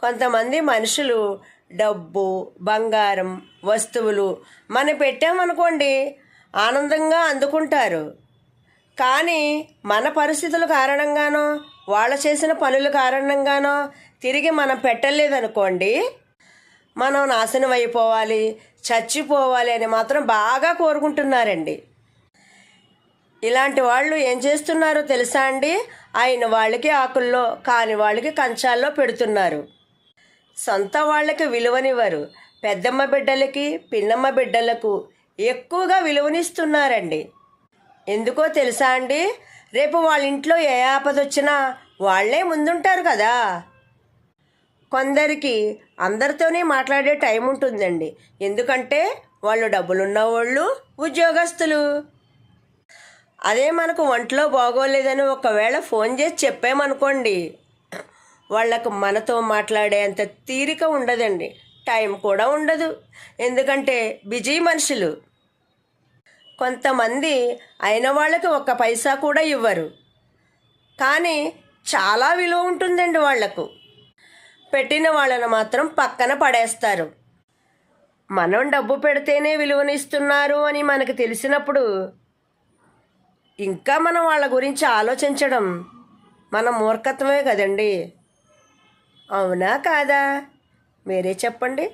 కొంతమంది మనుషులు డబ్బు బంగారం వస్తువులు మనం పెట్టామనుకోండి ఆనందంగా అందుకుంటారు. కానీ మన పరిస్థితుల కారణంగానో వాళ్ళు చేసిన పనుల కారణంగానో తిరిగి మనం పెట్టలేదనుకోండి మనం నాశనం అయిపోవాలి చచ్చిపోవాలి అని మాత్రం బాగా కోరుకుంటున్నారండి. ఇలాంటి వాళ్ళు ఏం చేస్తున్నారో తెలుసా అండి? ఆయన వాళ్ళకి ఆకుల్లో కాని వాళ్ళకి కంచాల్లో పెడుతున్నారు. సొంత వాళ్ళకి విలువనివ్వరు. పెద్దమ్మ బిడ్డలకి పిన్నమ్మ బిడ్డలకు ఎక్కువగా విలువనిస్తున్నారండి. ఎందుకో తెలుసా అండి? రేపు వాళ్ళ ఇంట్లో ఏ ఆపద వాళ్ళే వాళ్ళే ముందుంటారు కదా. కొందరికి అందరితోనే మాట్లాడే టైం ఉంటుందండి. ఎందుకంటే వాళ్ళు డబ్బులున్న వాళ్ళు ఉద్యోగస్తులు. అదే మనకు ఒంట్లో బాగోలేదని ఒకవేళ ఫోన్ చేసి చెప్పామనుకోండి వాళ్ళకు మనతో మాట్లాడేంత తీరిక ఉండదండి. టైం కూడా ఉండదు. ఎందుకంటే బిజీ మనుషులు. కొంతమంది అయిన వాళ్ళకి ఒక్క పైసా కూడా ఇవ్వరు. కానీ చాలా విలువ ఉంటుందండి వాళ్ళకు పెట్టిన వాళ్ళను మాత్రం పక్కన పడేస్తారు. మనం డబ్బు పెడితేనే విలువనిస్తున్నారు అని మనకు తెలిసినప్పుడు ఇంకా మనం వాళ్ళ గురించి ఆలోచించడం మన మూర్ఖత్వమే కదండి. అవునా కాదా? మీరే చెప్పండి.